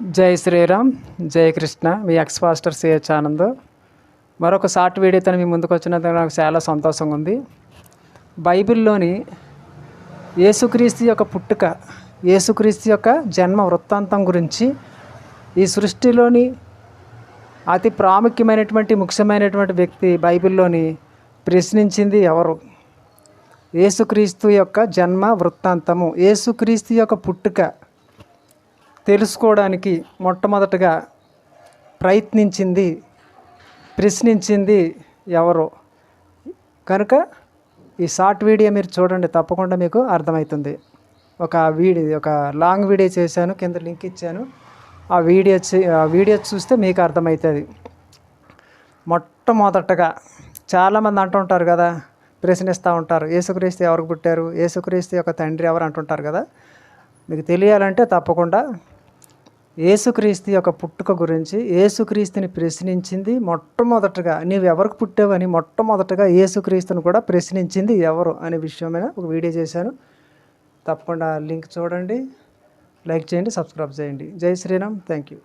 జై శ్రీరామ్ జై కృష్ణ. మీ ఎక్స్ ఫాస్టర్ సిహెచ్ ఆనంద్. మరొక షార్ట్ వీడియోతో మీ ముందుకు వచ్చినందుకు నాకు చాలా సంతోషంగా ఉంది. బైబిల్లోని యేసుక్రీస్తు యొక్క పుట్టుక యేసుక్రీస్తు యొక్క జన్మ వృత్తాంతం గురించి ఈ సృష్టిలోని అతి ప్రాముఖ్యమైనటువంటి ముఖ్యమైనటువంటి వ్యక్తి బైబిల్లోని ప్రశ్నించింది ఎవరు? యేసుక్రీస్తు యొక్క జన్మ వృత్తాంతము యేసుక్రీస్తు యొక్క పుట్టుక తెలుసుకోవడానికి మొట్టమొదటగా ప్రయత్నించింది ప్రశ్నించింది ఎవరు. కనుక ఈ షార్ట్ వీడియో మీరు చూడండి తప్పకుండా మీకు అర్థమవుతుంది. ఒక వీడియో ఒక లాంగ్ వీడియో చేశాను కింద లింక్ ఇచ్చాను. ఆ వీడియో ఆ వీడియో చూస్తే మీకు అర్థమవుతుంది. మొట్టమొదటగా చాలామంది అంటుంటారు కదా ప్రశ్నిస్తూ ఉంటారు యేసుక్రీస్తు ఎవరికి పుట్టారు యేసుక్రీస్తు యొక్క తండ్రి ఎవరు అంటుంటారు కదా. మీకు తెలియాలంటే తప్పకుండా ఏసుక్రీస్తు యొక్క పుట్టుక గురించి ఏసుక్రీస్తుని ప్రశ్నించింది మొట్టమొదటగా నీవు ఎవరికి పుట్టావని మొట్టమొదటగా ఏసుక్రీస్తుని కూడా ప్రశ్నించింది ఎవరు అనే విషయమైన ఒక వీడియో చేశాను. తప్పకుండా లింక్ చూడండి లైక్ చేయండి సబ్స్క్రైబ్ చేయండి. జై శ్రీరామ్. Thank you